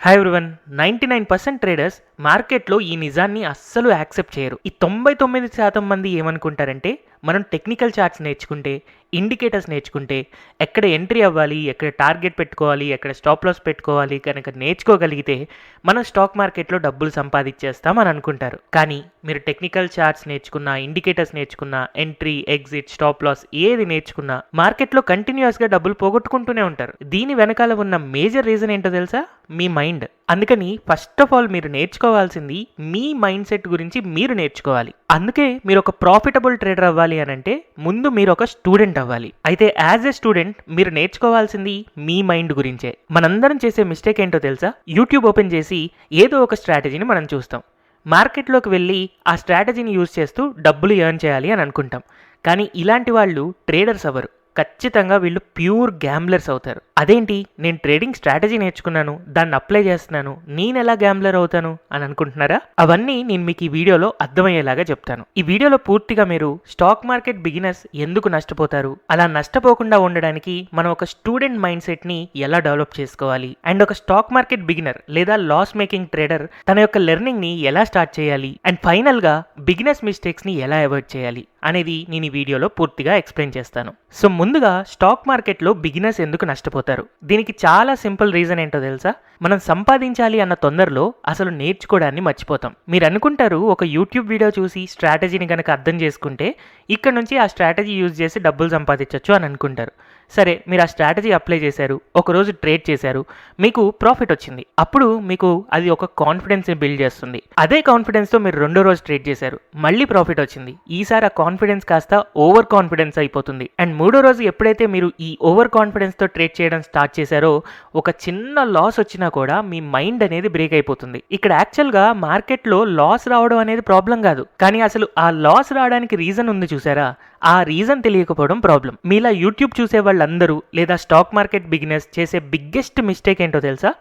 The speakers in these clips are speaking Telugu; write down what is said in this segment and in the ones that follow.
Hi everyone ninety nine percent traders మార్కెట్లో ఈ నిజాన్ని అస్సలు యాక్సెప్ట్ చేయరు. ఈ తొంభై తొమ్మిది శాతం మంది ఏమనుకుంటారంటే మనం టెక్నికల్ చార్ట్స్ నేర్చుకుంటే ఇండికేటర్స్ నేర్చుకుంటే ఎక్కడ ఎంట్రీ అవ్వాలి ఎక్కడ టార్గెట్ పెట్టుకోవాలి ఎక్కడ స్టాప్ లాస్ పెట్టుకోవాలి కనుక నేర్చుకోగలిగితే మనం స్టాక్ మార్కెట్లో డబ్బులు సంపాదించేస్తాం అని అనుకుంటారు. కానీ మీరు టెక్నికల్ చార్ట్స్ నేర్చుకున్న ఇండికేటర్స్ నేర్చుకున్న ఎంట్రీ ఎగ్జిట్ స్టాప్ లాస్ ఏది నేర్చుకున్నా మార్కెట్లో కంటిన్యూస్గా డబ్బులు పోగొట్టుకుంటూనే ఉంటారు. దీని వెనకాల ఉన్న మేజర్ రీజన్ ఏంటో తెలుసా? మీ మైండ్ అందుకని ఫస్ట్ ఆఫ్ ఆల్ మీరు నేర్చుకోవాల్సింది మీ మైండ్ సెట్ గురించి మీరు నేర్చుకోవాలి. అందుకే మీరు ఒక ప్రాఫిటబుల్ ట్రేడర్ అవ్వాలి అని అంటే ముందు మీరు ఒక స్టూడెంట్ అవ్వాలి. అయితే యాజ్ ఎ స్టూడెంట్ మీరు నేర్చుకోవాల్సింది మీ మైండ్ గురించే. మనందరం చేసే మిస్టేక్ ఏంటో తెలుసా? యూట్యూబ్ ఓపెన్ చేసి ఏదో ఒక స్ట్రాటజీని మనం చూస్తాం. మార్కెట్లోకి వెళ్ళి ఆ స్ట్రాటజీని యూజ్ చేస్తూ డబ్బులు ఎర్న్ చేయాలి అని అనుకుంటాం. కానీ ఇలాంటి వాళ్ళు ట్రేడర్స్ అవ్వరు. ఖచ్చితంగా వీళ్ళు ప్యూర్ గ్యాంబ్లర్స్ అవుతారు. అదేంటి? నేను ట్రేడింగ్ స్ట్రాటజీ నేర్చుకున్నాను దాన్ని అప్లై చేస్తున్నాను నేను ఎలా గ్యాంబ్లర్ అవుతాను అని అనుకుంటున్నారా? అవన్నీ నేను మీకు ఈ వీడియోలో అర్థమయ్యేలాగా చెప్తాను. ఈ వీడియోలో పూర్తిగా మీరు స్టాక్ మార్కెట్ బిగినర్స్ ఎందుకు నష్టపోతారు? అలా నష్టపోకుండా ఉండడానికి మనం ఒక స్టూడెంట్ మైండ్ సెట్ని ఎలా డెవలప్ చేసుకోవాలి? అండ్ ఒక స్టాక్ మార్కెట్ బిగినర్ లేదా లాస్ మేకింగ్ ట్రేడర్ తన యొక్క లెర్నింగ్ని ఎలా స్టార్ట్ చేయాలి? అండ్ ఫైనల్గా బిగినర్స్ మిస్టేక్స్ని ఎలా అవాయిడ్ చేయాలి? అనేది నేను ఈ వీడియోలో పూర్తిగా ఎక్స్ప్లెయిన్ చేస్తాను. సో ముందుగా స్టాక్ మార్కెట్లో బిగినర్స్ ఎందుకు నష్టపోతారు? దీనికి చాలా సింపుల్ రీజన్ ఏంటో తెలుసా? మనం సంపాదించాలి అన్న తొందరలో అసలు నేర్చుకోవడాన్ని మర్చిపోతాం. మీరు అనుకుంటారు ఒక యూట్యూబ్ వీడియో చూసి స్ట్రాటజీని కనుక అర్థం చేసుకుంటే ఇక్కడ నుంచి ఆ స్ట్రాటజీ యూజ్ చేసి డబ్బులు సంపాదించవచ్చు అని అనుకుంటారు. సరే మీరు ఆ స్ట్రాటజీ అప్లై చేశారు ఒకరోజు ట్రేడ్ చేశారు మీకు ప్రాఫిట్ వచ్చింది. అప్పుడు మీకు అది ఒక కాన్ఫిడెన్స్ని బిల్డ్ చేస్తుంది. అదే కాన్ఫిడెన్స్తో మీరు రెండో రోజు ట్రేడ్ చేశారు మళ్ళీ ప్రాఫిట్ వచ్చింది. ఈసారి ఆ కాన్ఫిడెన్స్ కాస్త ఓవర్ కాన్ఫిడెన్స్ అయిపోతుంది. అండ్ మూడో రోజు ఎప్పుడైతే మీరు ఈ ఓవర్ కాన్ఫిడెన్స్తో ట్రేడ్ చేయడం స్టార్ట్ చేశారో ఒక చిన్న లాస్ వచ్చినా కూడా మీ మైండ్ అనేది బ్రేక్ అయిపోతుంది. ఇక్కడ యాక్చువల్గా మార్కెట్లో లాస్ రావడం అనేది ప్రాబ్లం కాదు. కానీ అసలు ఆ లాస్ రావడానికి రీజన్ ఉంది చూసారా? ఆ రీజన్ తెలియకపోవడం ప్రాబ్లం. మీలా యూట్యూబ్ చూసే వాళ్ళందరూ లేదా స్టాక్ మార్కెట్ బిగినర్స్ చేసే బిగ్గెస్ట్ మిస్టేక్ ఏంటో తెలుసా?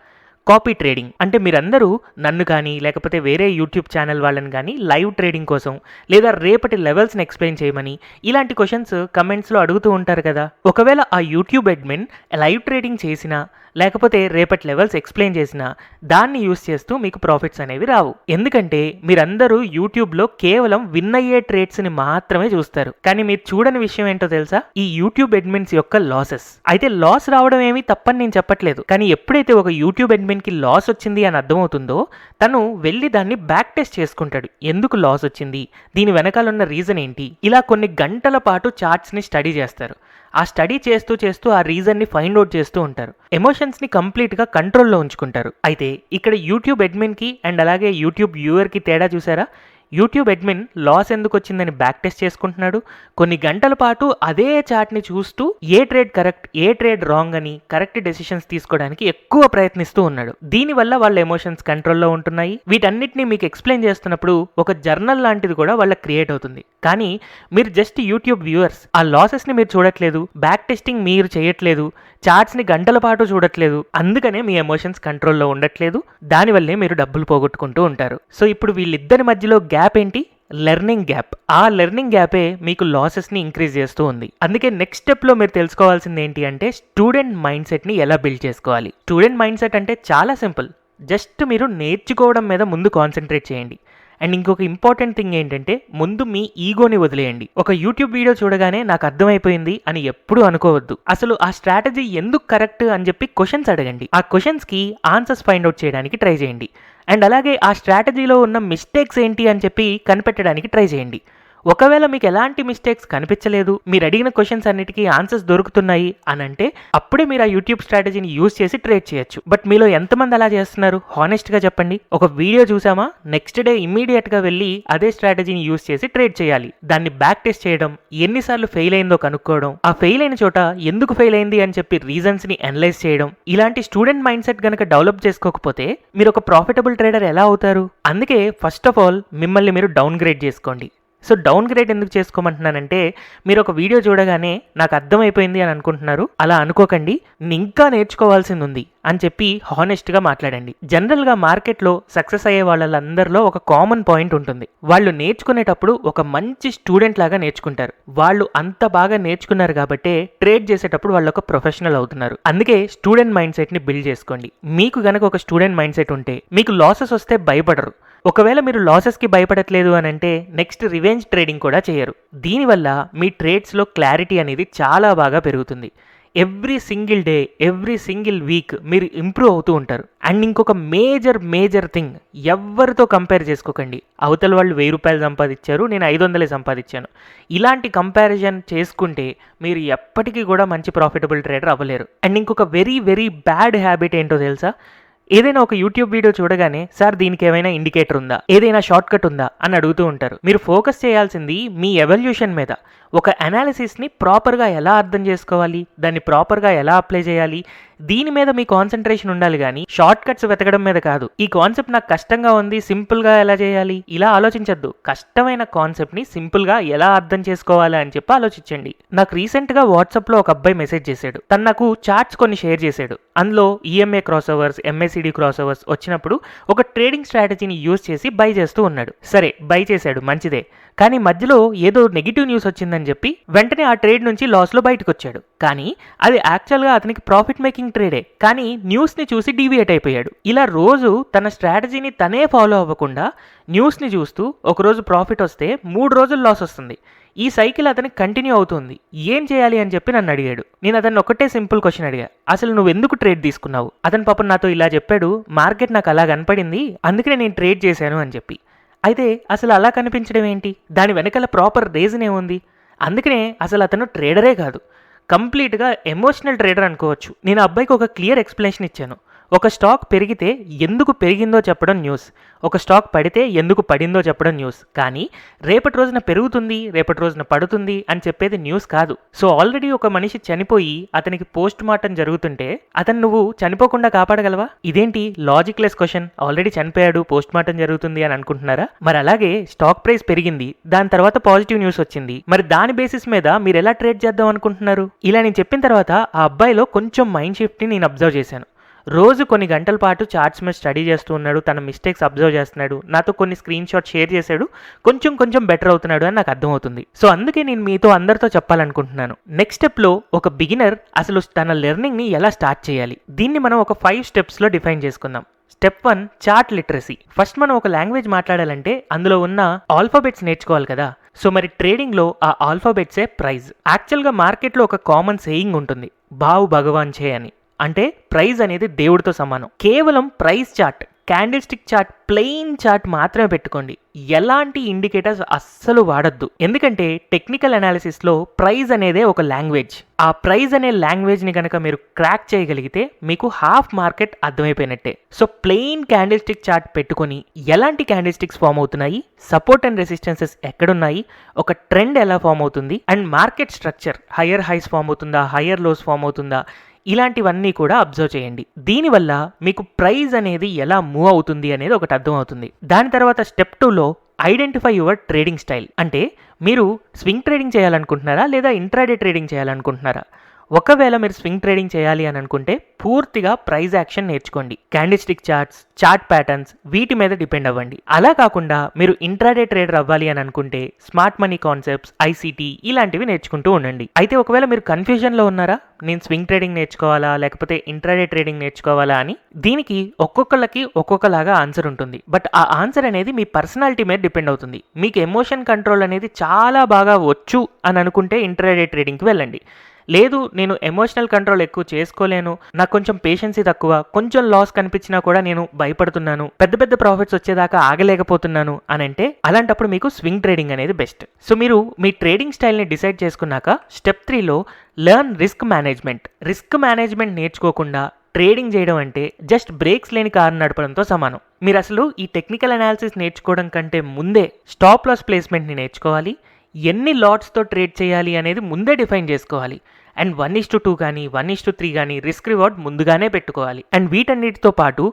Copy trading. అంటే మీరందరూ నన్ను కానీ లేకపోతే వేరే యూట్యూబ్ ఛానల్ వాళ్ళని కానీ లైవ్ ట్రేడింగ్ కోసం లేదా రేపటి లెవెల్స్ని ఎక్స్ప్లెయిన్ చేయమని ఇలాంటి క్వశ్చన్స్ కమెంట్స్లో అడుగుతూ ఉంటారు కదా. ఒకవేళ ఆ యూట్యూబ్ అడ్మిన్ లైవ్ ట్రేడింగ్ చేసినా లేకపోతే రేపటి లెవెల్స్ ఎక్స్ప్లెయిన్ చేసినా దాన్ని యూస్ చేస్తూ మీకు ప్రాఫిట్స్ అనేవి రావు. ఎందుకంటే మీరందరూ యూట్యూబ్లో కేవలం విన్ అయ్యే ట్రేడ్స్ని మాత్రమే చూస్తారు. కానీ మీరు చూడని విషయం ఏంటో తెలుసా? ఈ యూట్యూబ్ అడ్మిన్స్ యొక్క లాసెస్. అయితే లాస్ రావడం ఏమీ తప్పని నేను చెప్పట్లేదు. కానీ ఎప్పుడైతే ఒక యూట్యూబ్ అడ్మిన్కి లాస్ వచ్చింది అని అర్థమవుతుందో తను వెళ్ళి దాన్ని బ్యాక్ టెస్ట్ చేసుకుంటాడు. ఎందుకు లాస్ వచ్చింది? దీని వెనకాలన్న రీజన్ ఏంటి? ఇలా కొన్ని గంటల పాటు చార్ట్స్ని స్టడీ చేస్తారు. ఆ స్టడీ చేస్తూ చేస్తూ ఆ రీజన్ని ఫైండ్ అవుట్ చేస్తూ ఉంటారు. ఎమోషన్స్ని కంప్లీట్గా కంట్రోల్లో ఉంచుకుంటారు. అయితే ఇక్కడ యూట్యూబ్ అడ్మిన్కి అండ్ అలాగే యూట్యూబ్ వ్యూవర్కి తేడా చూసారా? యూట్యూబ్ అడ్మిన్ లాస్ ఎందుకు వచ్చిందని బ్యాక్ టెస్ట్ చేసుకుంటున్నాడు. కొన్ని గంటల పాటు అదే చార్ట్ని చూస్తూ ఏ ట్రేడ్ కరెక్ట్ ఏ ట్రేడ్ రాంగ్ అని కరెక్ట్ డెసిషన్స్ తీసుకోవడానికి ఎక్కువ ప్రయత్నిస్తూ ఉన్నాడు. దీనివల్ల వాళ్ళ ఎమోషన్స్ కంట్రోల్లో ఉంటున్నాయి. వీటన్నిటిని మీకు ఎక్స్ప్లెయిన్ చేస్తున్నప్పుడు ఒక జర్నల్ లాంటిది కూడా వాళ్ళకి క్రియేట్ అవుతుంది. కానీ మీరు జస్ట్ యూట్యూబ్ వ్యూవర్స్ ఆ లాసెస్ని మీరు చూడట్లేదు బ్యాక్ టెస్టింగ్ మీరు చేయట్లేదు చార్ట్స్ని గంటల పాటు చూడట్లేదు అందుకనే మీ ఎమోషన్స్ కంట్రోల్లో ఉండట్లేదు. దానివల్లే మీరు డబ్బులు పోగొట్టుకుంటూ ఉంటారు. సో ఇప్పుడు వీళ్ళిద్దరి మధ్యలో గ్యాప్ ఏంటి? లెర్నింగ్ గ్యాప్ ఆ లెర్నింగ్ గ్యాపే మీకు లాసెస్ని ఇంక్రీజ్ చేస్తూ ఉంది. అందుకే నెక్స్ట్ స్టెప్లో మీరు తెలుసుకోవాల్సింది ఏంటి అంటే స్టూడెంట్ మైండ్ సెట్ని ఎలా బిల్డ్ చేసుకోవాలి? స్టూడెంట్ మైండ్ సెట్ అంటే చాలా సింపుల్ జస్ట్ మీరు నేర్చుకోవడం మీద ముందు కాన్సన్ట్రేట్ చేయండి. అండ్ ఇంకొక ఇంపార్టెంట్ థింగ్ ఏంటంటే ముందు మీ ఈగోని వదిలేయండి. ఒక యూట్యూబ్ వీడియో చూడగానే నాకు అర్థమైపోయింది అని ఎప్పుడూ అనుకోవద్దు. అసలు ఆ స్ట్రాటజీ ఎందుకు కరెక్ట్ అని చెప్పి క్వశ్చన్స్ అడగండి. ఆ క్వశ్చన్స్కి ఆన్సర్స్ ఫైండ్ అవుట్ చేయడానికి ట్రై చేయండి. అండ్ అలాగే ఆ స్ట్రాటజీలో ఉన్న మిస్టేక్స్ ఏంటి అని చెప్పి కనిపెట్టడానికి ట్రై చేయండి. ఒకవేళ మీకు ఎలాంటి మిస్టేక్స్ కనిపించలేదు మీరు అడిగిన క్వశ్చన్స్ అన్నిటికీ ఆన్సర్స్ దొరుకుతున్నాయి అని అంటే అప్పుడే మీరు ఆ యూట్యూబ్ స్ట్రాటజీని యూజ్ చేసి ట్రేడ్ చేయొచ్చు. బట్ మీలో ఎంతమంది అలా చేస్తున్నారు? హానెస్ట్గా చెప్పండి. ఒక వీడియో చూసామా? నెక్స్ట్ డే ఇమ్మీడియట్గా వెళ్ళి అదే స్ట్రాటజీని యూజ్ చేసి ట్రేడ్ చేయాలి. దాన్ని బ్యాక్ టెస్ట్ చేయడం ఎన్నిసార్లు ఫెయిల్ అయిందో కనుక్కోవడం ఆ ఫెయిల్ అయిన చోట ఎందుకు ఫెయిల్ అయింది అని చెప్పి రీజన్స్ని అనలైజ్ చేయడం ఇలాంటి స్టూడెంట్ మైండ్ సెట్ కనుక డెవలప్ చేసుకోకపోతే మీరు ఒక ప్రాఫిటబుల్ ట్రేడర్ ఎలా అవుతారు? అందుకే ఫస్ట్ ఆఫ్ ఆల్ మిమ్మల్ని మీరు డౌన్ గ్రేడ్ చేసుకోండి. సో డౌన్ గ్రేడ్ ఎందుకు చేసుకోమంటున్నానంటే మీరు ఒక వీడియో చూడగానే నాకు అర్థమైపోయింది అని అనుకుంటున్నారు. అలా అనుకోకండి నేను ఇంకా నేర్చుకోవాల్సింది ఉంది అని చెప్పి హానెస్ట్గా మాట్లాడండి. జనరల్గా మార్కెట్లో సక్సెస్ అయ్యే వాళ్ళందరిలో ఒక కామన్ పాయింట్ ఉంటుంది. వాళ్ళు నేర్చుకునేటప్పుడు ఒక మంచి స్టూడెంట్ లాగా నేర్చుకుంటారు. వాళ్ళు అంత బాగా నేర్చుకున్నారు కాబట్టే ట్రేడ్ చేసేటప్పుడు వాళ్ళు ఒక ప్రొఫెషనల్ అవుతున్నారు. అందుకే స్టూడెంట్ మైండ్ సెట్ని బిల్డ్ చేసుకోండి. మీకు గనక ఒక స్టూడెంట్ మైండ్ సెట్ ఉంటే మీకు లాసెస్ వస్తే భయపడరు. ఒకవేళ మీరు లాసెస్కి భయపడట్లేదు అని అంటే నెక్స్ట్ రివెంజ్ ట్రేడింగ్ కూడా చేయరు. దీనివల్ల మీ ట్రేడ్స్లో క్లారిటీ అనేది చాలా బాగా పెరుగుతుంది. Every single day every single week మీరు ఇంప్రూవ్ అవుతూ ఉంటారు. అండ్ ఇంకొక మేజర్ మేజర్ థింగ్ ఎవరితో కంపేర్ చేసుకోకండి. అవతల వాళ్ళు వెయ్యి రూపాయలు సంపాదించారు నేను ఐదు వందలే సంపాదించాను. ఇలాంటి కంపారిజన్ చేసుకుంటే మీరు ఎప్పటికీ కూడా మంచి ప్రాఫిటబుల్ ట్రేడర్ అవ్వలేరు. అండ్ ఇంకొక వెరీ వెరీ బ్యాడ్ హ్యాబిట్ ఏంటో తెలుసా? ఏదైనా ఒక యూట్యూబ్ వీడియో చూడగానే సార్ దీనికి ఏమైనా ఇండికేటర్ ఉందా? ఏదైనా షార్ట్ కట్ ఉందా? అని అడుగుతూ ఉంటారు. మీరు ఫోకస్ చేయాల్సింది మీ ఎవల్యూషన్ మీద. ఒక అనాలిసిస్ని ప్రాపర్గా ఎలా అర్థం చేసుకోవాలి దాన్ని ప్రాపర్గా ఎలా అప్లై చేయాలి దీని మీద మీ కాన్సన్ట్రేషన్ ఉండాలి కానీ షార్ట్ కట్స్ వెతకడం మీద కాదు. ఈ కాన్సెప్ట్ నాకు కష్టంగా ఉంది సింపుల్గా ఎలా చేయాలి? ఇలా ఆలోచించద్దు. కష్టమైన కాన్సెప్ట్ని సింపుల్గా ఎలా అర్థం చేసుకోవాలి అని చెప్పి ఆలోచించండి. నాకు రీసెంట్గా వాట్సాప్లో ఒక అబ్బాయి మెసేజ్ చేశాడు. తను నాకు చార్ట్స్ కొన్ని షేర్ చేశాడు. అందులో EMA crossovers MSCD crossovers వచ్చినప్పుడు ఒక ట్రేడింగ్ స్ట్రాటజీని యూజ్ చేసి బై చేస్తూ ఉన్నాడు. సరే బై చేశాడు మంచిదే. కానీ మధ్యలో ఏదో నెగిటివ్ న్యూస్ వచ్చిందని చెప్పి వెంటనే ఆ ట్రేడ్ నుంచి లాస్లో బయటకు వచ్చాడు కానీ అది యాక్చువల్గా అతనికి ప్రాఫిట్ మేకింగ్ ట్రేడే. కానీ న్యూస్ని చూసి డీవియేట్ అయిపోయాడు. ఇలా రోజు తన స్ట్రాటజీని తనే ఫాలో అవ్వకుండా న్యూస్ని చూస్తూ ఒకరోజు ప్రాఫిట్ వస్తే మూడు రోజులు లాస్ వస్తుంది. ఈ సైకిల్ అతనికి కంటిన్యూ అవుతుంది. ఏం చేయాలి అని చెప్పి నన్ను అడిగాడు. నేను అతను ఒకటే సింపుల్ క్వశ్చన్ అడిగా. అసలు నువ్వు ఎందుకు ట్రేడ్ తీసుకున్నావు? అతను పాపం నాతో ఇలా చెప్పాడు. మార్కెట్ నాకు అలా కనపడింది. అందుకనే నేను ట్రేడ్ చేశాను అని చెప్పి. అయితే అసలు అలా కనిపించడం ఏంటి? దాని వెనకాల ప్రాపర్ రీజన్ ఏముంది? అందుకనే అసలు అతను ట్రేడరే కాదు. కంప్లీట్గా ఎమోషనల్ ట్రేడర్ అనుకోవచ్చు. నేను అబ్బాయికి ఒక క్లియర్ ఎక్స్ప్లెనేషన్ ఇచ్చాను. ఒక స్టాక్ పెరిగితే ఎందుకు పెరిగిందో చెప్పడం న్యూస్. ఒక స్టాక్ పడితే ఎందుకు పడిందో చెప్పడం న్యూస్. కానీ రేపటి రోజున పెరుగుతుంది రేపటి రోజున పడుతుంది అని చెప్పేది న్యూస్ కాదు. సో ఆల్రెడీ ఒక మనిషి చనిపోయి అతనికి పోస్ట్ మార్టం జరుగుతుంటే అతను నువ్వు చనిపోకుండా కాపాడగలవా? ఇదేంటి లాజిక్లెస్ క్వశ్చన్. ఆల్రెడీ చనిపోయాడు పోస్ట్ మార్టం జరుగుతుంది అని అనుకుంటున్నారా? మరి అలాగే స్టాక్ ప్రైస్ పెరిగింది దాని తర్వాత పాజిటివ్ న్యూస్ వచ్చింది. మరి దాని బేసిస్ మీద మీరు ఎలా ట్రేడ్ చేద్దాం అనుకుంటున్నారు? ఇలా నేను చెప్పిన తర్వాత ఆ అబ్బాయిలో కొంచెం మైండ్ షిఫ్ట్ని నేను అబ్జర్వ్ చేశాను. రోజు కొన్ని గంటల పాటు చార్ట్స్ మీద స్టడీ చేస్తూ ఉన్నాడు. తన మిస్టేక్స్ అబ్జర్వ్ చేస్తున్నాడు. నాతో కొన్ని స్క్రీన్ షాట్ షేర్ చేశాడు. కొంచెం కొంచెం బెటర్ అవుతున్నాడు అని నాకు అర్థమవుతుంది. సో అందుకే నేను మీతో అందరితో చెప్పాలనుకుంటున్నాను. నెక్స్ట్ స్టెప్లో ఒక బిగినర్ అసలు తన లెర్నింగ్ని ఎలా స్టార్ట్ చేయాలి? దీన్ని మనం ఒక ఫైవ్ స్టెప్స్లో డిఫైన్ చేసుకుందాం. Step one chart literacy. First మనం ఒక లాంగ్వేజ్ మాట్లాడాలంటే అందులో ఉన్న ఆల్ఫాబెట్స్ నేర్చుకోవాలి కదా. సో మరి ట్రేడింగ్లో ఆ ఆల్ఫాబెట్సే ప్రైజ్. యాక్చువల్గా మార్కెట్లో ఒక కామన్ సేయింగ్ ఉంటుంది. బావు భగవాన్ చే అని. అంటే ప్రైజ్ అనేది దేవుడితో సమానం. కేవలం price chart candlestick chart plain chart మాత్రమే పెట్టుకోండి. ఎలాంటి ఇండికేటర్స్ అస్సలు వాడద్దు. ఎందుకంటే టెక్నికల్ అనాలిసిస్లో ప్రైజ్ అనేదే ఒక లాంగ్వేజ్. ఆ ప్రైజ్ అనే లాంగ్వేజ్ని కనుక మీరు క్రాక్ చేయగలిగితే మీకు హాఫ్ మార్కెట్ అర్థమైపోయినట్టే. So plain candlestick chart పెట్టుకొని ఎలాంటి క్యాండిల్ స్టిక్స్ ఫామ్ అవుతున్నాయి? సపోర్ట్ అండ్ రెసిస్టెన్సెస్ ఎక్కడున్నాయి? ఒక ట్రెండ్ ఎలా ఫామ్ అవుతుంది? And market structure higher highs form అవుతుందా? హయ్యర్ లోస్ ఫామ్ అవుతుందా? ఇలాంటివన్నీ కూడా అబ్జర్వ్ చేయండి. దీనివల్ల మీకు ప్రైజ్ అనేది ఎలా మూవ్ అవుతుంది అనేది ఒకటి అర్థమవుతుంది. దాని తర్వాత స్టెప్ టూలో ఐడెంటిఫై యువర్ ట్రేడింగ్ స్టైల్. అంటే మీరు స్వింగ్ ట్రేడింగ్ చేయాలనుకుంటున్నారా లేదా ఇంట్రాడే ట్రేడింగ్ చేయాలనుకుంటున్నారా? ఒకవేళ మీరు స్వింగ్ ట్రేడింగ్ చేయాలి అని అనుకుంటే పూర్తిగా ప్రైజ్ యాక్షన్ నేర్చుకోండి. క్యాండిస్టిక్ చార్ట్స్ చార్ట్ ప్యాటర్న్స్ వీటి మీద డిపెండ్ అవ్వండి. అలా కాకుండా మీరు ఇంట్రాడే ట్రేడర్ అవ్వాలి అని అనుకుంటే స్మార్ట్ మనీ కాన్సెప్ట్స్ ఐసీటీ ఇలాంటివి నేర్చుకుంటూ ఉండండి. అయితే ఒకవేళ మీరు కన్ఫ్యూజన్లో ఉన్నారా? నేను స్వింగ్ ట్రేడింగ్ నేర్చుకోవాలా? లేకపోతే ఇంట్రాడే ట్రేడింగ్ నేర్చుకోవాలా అని? దీనికి ఒక్కొక్కళ్ళకి ఒక్కొక్కలాగా ఆన్సర్ ఉంటుంది. బట్ ఆ ఆన్సర్ అనేది మీ పర్సనాలిటీ మీద డిపెండ్ అవుతుంది. మీకు ఎమోషన్ కంట్రోల్ అనేది చాలా బాగా వచ్చు అని అనుకుంటే ఇంట్రాడే ట్రేడింగ్కి వెళ్ళండి. లేదు నేను ఎమోషనల్ కంట్రోల్ ఎక్కువ చేసుకోలేను. నాకు కొంచెం పేషెన్సీ తక్కువ. కొంచెం లాస్ కనిపించినా కూడా నేను భయపడుతున్నాను. పెద్ద పెద్ద ప్రాఫిట్స్ వచ్చేదాకా ఆగలేకపోతున్నాను అని అంటే అలాంటప్పుడు మీకు స్వింగ్ ట్రేడింగ్ అనేది బెస్ట్ సో మీరు మీ ట్రేడింగ్ స్టైల్ని డిసైడ్ చేసుకున్నాక స్టెప్ త్రీలో learn risk management risk management నేర్చుకోకుండా ట్రేడింగ్ చేయడం అంటే జస్ట్ బ్రేక్స్ లేని కారు నడపడంతో సమానం. మీరు అసలు ఈ టెక్నికల్ అనాలిసిస్ నేర్చుకోవడం కంటే ముందే స్టాప్ లాస్ ప్లేస్మెంట్ని నేర్చుకోవాలి. ఎన్ని లాట్స్తో ట్రేడ్ చేయాలి అనేది ముందే డిఫైన్ చేసుకోవాలి. And one is to two కానీ వన్ ఇస్ టు త్రీ కానీ రిస్క్ రివార్డ్ ముందుగానే పెట్టుకోవాలి. అండ్ వీటన్నిటితో పాటు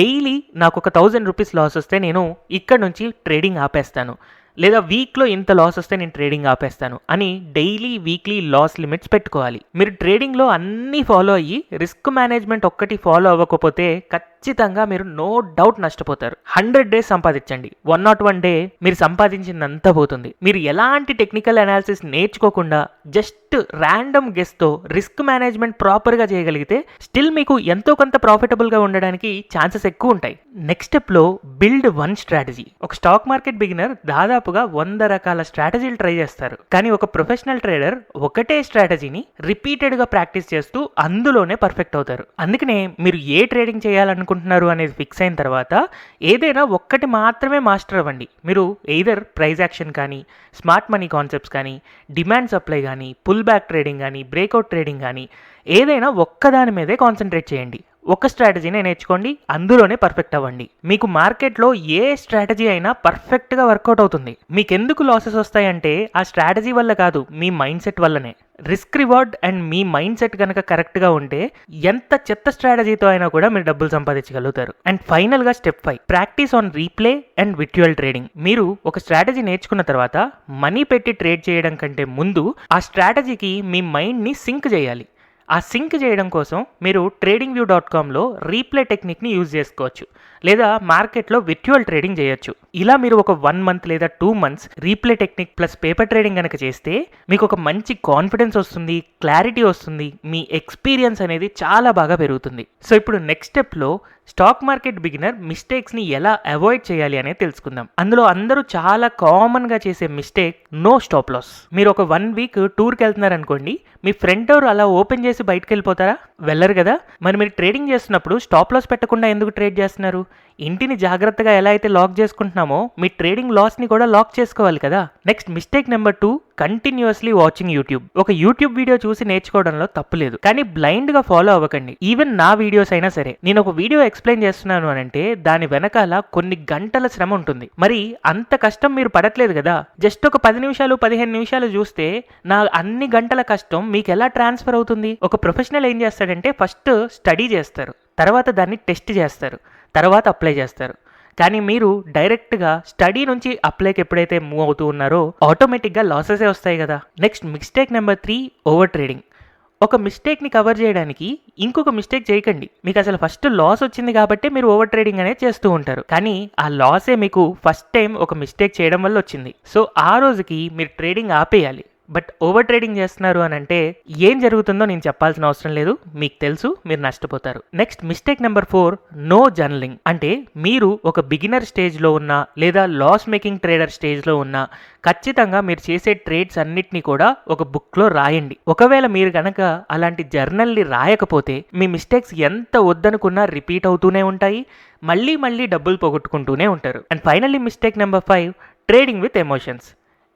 డైలీ నాకు ఒక థౌజండ్ రూపీస్ లాస్ వస్తే నేను ఇక్కడ నుంచి ట్రేడింగ్ ఆపేస్తాను. లేదా వీక్లో ఇంత లాస్ వస్తే నేను ట్రేడింగ్ ఆపేస్తాను అని డైలీ వీక్లీ లాస్ లిమిట్స్ పెట్టుకోవాలి. మీరు ట్రేడింగ్లో అన్నీ ఫాలో అయ్యి రిస్క్ మేనేజ్మెంట్ ఒక్కటి ఫాలో అవ్వకపోతే ఖచ్చితంగా మీరు నో డౌట్ నష్టపోతారు. హండ్రెడ్ డేస్ సంపాదించండి. వన్ నాట్ వన్ డే మీరు సంపాదించిందంతా పోతుంది. మీరు ఎలాంటి టెక్నికల్ అనాలిసిస్ నేర్చుకోకుండా జస్ట్ ర్యాండమ్ గెస్ట్తో రిస్క్ మేనేజ్మెంట్ ప్రాపర్గా చేయగలిగితే స్టిల్ మీకు ఎంతో కొంత ప్రాఫిటబుల్గా ఉండడానికి ఛాన్సెస్ ఎక్కువ ఉంటాయి. నెక్స్ట్ స్టెప్లో బిల్డ్ వన్ స్ట్రాటజీ. ఒక స్టాక్ మార్కెట్ బిగినర్ దాదాపుగా వంద రకాల స్ట్రాటజీలు ట్రై చేస్తారు. కానీ ఒక ప్రొఫెషనల్ ట్రేడర్ ఒకటే స్ట్రాటజీని రిపీటెడ్గా ప్రాక్టీస్ చేస్తూ అందులోనే పర్ఫెక్ట్ అవుతారు. అందుకనే మీరు ఏ ట్రేడింగ్ చేయాలనుకుంటున్నారు అనేది ఫిక్స్ అయిన తర్వాత ఏదైనా ఒక్కటి మాత్రమే మాస్టర్ అవ్వండి. మీరు ఎయిదర్ ప్రైజ్ యాక్షన్ కానీ స్మార్ట్ మనీ కాన్సెప్ట్స్ కానీ డిమాండ్ సప్లై కానీ పుల్ బ్యాక్ ట్రేడింగ్ కానీ బ్రేక్అవుట్ ట్రేడింగ్ కానీ ఏదైనా ఒక్కదాని మీదే కాన్సన్ట్రేట్ చేయండి. ఒక స్ట్రాటజీనే నేర్చుకోండి అందులోనే పర్ఫెక్ట్ అవ్వండి. మీకు మార్కెట్లో ఏ స్ట్రాటజీ అయినా పర్ఫెక్ట్గా వర్కౌట్ అవుతుంది. మీకెందుకు లాసెస్ వస్తాయంటే ఆ స్ట్రాటజీ వల్ల కాదు మీ మైండ్ సెట్ వల్లనే. రిస్క్ రివార్డ్ అండ్ మీ మైండ్ సెట్ కనుక కరెక్ట్గా ఉంటే ఎంత చెత్త స్ట్రాటజీతో అయినా కూడా మీరు డబ్బులు సంపాదించగలుగుతారు. అండ్ ఫైనల్గా step five practice on replay and virtual trading. మీరు ఒక స్ట్రాటజీ నేర్చుకున్న తర్వాత మనీ పెట్టి ట్రేడ్ చేయడం కంటే ముందు ఆ స్ట్రాటజీకి మీ మైండ్ని సింక్ చేయాలి. ఆ సింక్ చేయడం కోసం మీరు ట్రేడింగ్ వ్యూ డాట్ కామ్లో రీప్లే టెక్నిక్ని యూజ్ చేసుకోవచ్చు. లేదా మార్కెట్లో విర్చువల్ ట్రేడింగ్ చేయొచ్చు. ఇలా మీరు ఒక వన్ మంత్ లేదా two months replay technique plus paper trading కనుక చేస్తే మీకు ఒక మంచి కాన్ఫిడెన్స్ వస్తుంది క్లారిటీ వస్తుంది మీ ఎక్స్పీరియన్స్ అనేది చాలా బాగా పెరుగుతుంది. సో ఇప్పుడు నెక్స్ట్ స్టెప్లో స్టాక్ మార్కెట్ బిగినర్ మిస్టేక్స్ని ఎలా అవాయిడ్ చేయాలి అనేది తెలుసుకుందాం. అందులో అందరూ చాలా కామన్గా చేసే మిస్టేక్ నో స్టాప్ లాస్ మీరు ఒక వన్ వీక్ టూర్కి వెళ్తున్నారు అనుకోండి మీ ఫ్రంట్ డోర్ అలా ఓపెన్ చేసి బయటకు వెళ్ళిపోతారా? వెళ్ళరు కదా? మరి మీరు ట్రేడింగ్ చేస్తున్నప్పుడు స్టాప్ లాస్ పెట్టకుండా ఎందుకు ట్రేడ్ చేస్తున్నారు? ఇంటిని జాగ్రత్తగా ఎలా అయితే లాక్ చేసుకుంటున్నామో మీ ట్రేడింగ్ లాస్ని కూడా లాక్ చేసుకోవాలి కదా. Next mistake number two continuously watching YouTube. ఒక యూట్యూబ్ వీడియో చూసి నేర్చుకోవడంలో తప్పులేదు కానీ బ్లైండ్గా ఫాలో అవ్వకండి. ఈవెన్ నా వీడియోస్ అయినా సరే. నేను ఒక వీడియో ఎక్స్ప్లెయిన్ చేస్తున్నాను అని అంటే దాని వెనకాల కొన్ని గంటల శ్రమ ఉంటుంది. మరి అంత కష్టం మీరు పడట్లేదు కదా. జస్ట్ ఒక పది నిమిషాలు పదిహేను నిమిషాలు చూస్తే నా అన్ని గంటల కష్టం మీకు ఎలా ట్రాన్స్ఫర్ అవుతుంది? ఒక ప్రొఫెషనల్ ఏం చేస్తాడంటే ఫస్ట్ స్టడీ చేస్తారు. తర్వాత దాన్ని టెస్ట్ చేస్తారు. తర్వాత అప్లై చేస్తారు. కానీ మీరు డైరెక్ట్గా స్టడీ నుంచి అప్లైకి ఎప్పుడైతే మూవ్ అవుతూ ఉన్నారో ఆటోమేటిక్గా లాసెసే వస్తాయి కదా. Next mistake number three overtrading ఒక మిస్టేక్ని కవర్ చేయడానికి ఇంకొక మిస్టేక్ చేయకండి. మీకు అసలు ఫస్ట్ లాస్ వచ్చింది కాబట్టి మీరు ఓవర్ ట్రేడింగ్ అనేది చేస్తూ ఉంటారు. కానీ ఆ లాసే మీకు ఫస్ట్ టైం ఒక మిస్టేక్ చేయడం వల్ల వచ్చింది. సో ఆ రోజుకి మీరు ట్రేడింగ్ ఆపేయాలి. బట్ ఓవర్ ట్రేడింగ్ చేస్తున్నారు అని అంటే ఏం జరుగుతుందో నేను చెప్పాల్సిన అవసరం లేదు. మీకు తెలుసు మీరు నష్టపోతారు. Next mistake number four no journaling అంటే మీరు ఒక బిగినర్ స్టేజ్లో ఉన్న లేదా లాస్ మేకింగ్ ట్రేడర్ స్టేజ్లో ఉన్న ఖచ్చితంగా మీరు చేసే ట్రేడ్స్ అన్నిటినీ కూడా ఒక బుక్లో రాయండి. ఒకవేళ మీరు కనుక అలాంటి జర్నల్ని రాయకపోతే మీ మిస్టేక్స్ ఎంత వద్దనుకున్నా రిపీట్ అవుతూనే ఉంటాయి మళ్ళీ మళ్ళీ డబ్బులు పోగొట్టుకుంటూనే ఉంటారు. And finally mistake number five trading with emotions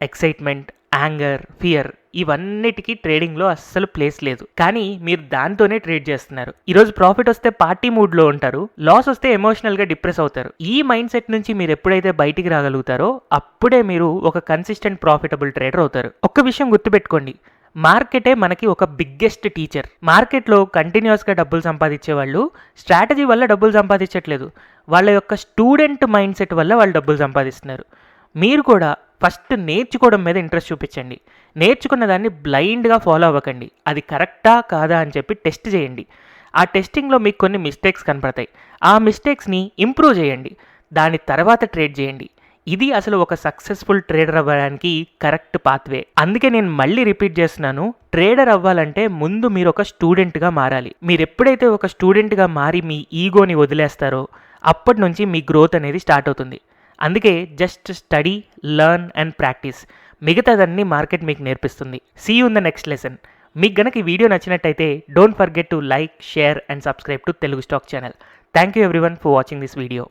excitement anger fear ఇవన్నిటికీ ట్రేడింగ్లో అస్సలు ప్లేస్ లేదు. కానీ మీరు దాంతోనే ట్రేడ్ చేస్తున్నారు. ఈరోజు ప్రాఫిట్ వస్తే పార్టీ మూడ్లో ఉంటారు లాస్ వస్తే ఎమోషనల్గా డిప్రెస్ అవుతారు. ఈ మైండ్ సెట్ నుంచి మీరు ఎప్పుడైతే బయటికి రాగలుగుతారో అప్పుడే మీరు ఒక కన్సిస్టెంట్ ప్రాఫిటబుల్ ట్రేడర్ అవుతారు. ఒక్క విషయం గుర్తుపెట్టుకోండి. మార్కెటే మనకి ఒక బిగ్గెస్ట్ టీచర్ మార్కెట్లో కంటిన్యూస్గా డబ్బులు సంపాదించే వాళ్ళు స్ట్రాటజీ వల్ల డబ్బులు సంపాదించట్లేదు. వాళ్ళ యొక్క స్టూడెంట్ మైండ్ సెట్ వల్ల వాళ్ళు డబ్బులు సంపాదిస్తున్నారు. మీరు కూడా ఫస్ట్ నేర్చుకోవడం మీద ఇంట్రెస్ట్ చూపించండి. నేర్చుకున్న దాన్ని బ్లైండ్గా ఫాలో అవ్వకండి. అది కరెక్టా కాదా అని చెప్పి టెస్ట్ చేయండి. ఆ టెస్టింగ్లో మీకు కొన్ని మిస్టేక్స్ కనపడతాయి. ఆ మిస్టేక్స్ని ఇంప్రూవ్ చేయండి. దాని తర్వాత ట్రేడ్ చేయండి. ఇది అసలు ఒక సక్సెస్ఫుల్ ట్రేడర్ అవ్వడానికి కరెక్ట్ పాత్వే. అందుకే నేను మళ్ళీ రిపీట్ చేస్తున్నాను. ట్రేడర్ అవ్వాలంటే ముందు మీరు ఒక స్టూడెంట్గా మారాలి. మీరు ఎప్పుడైతే ఒక స్టూడెంట్గా మారి మీ ఈగోని వదిలేస్తారో అప్పటి నుంచి మీ గ్రోత్ అనేది స్టార్ట్ అవుతుంది. అందుకే just study learn and practice. మిగతాదన్నీ market మీకు నేర్పిస్తుంది. See you in the next lesson మీకు గనక ఈ వీడియో నచ్చినట్టయితే don't forget to like share and subscribe to Telugu stock channel thank you everyone for watching this video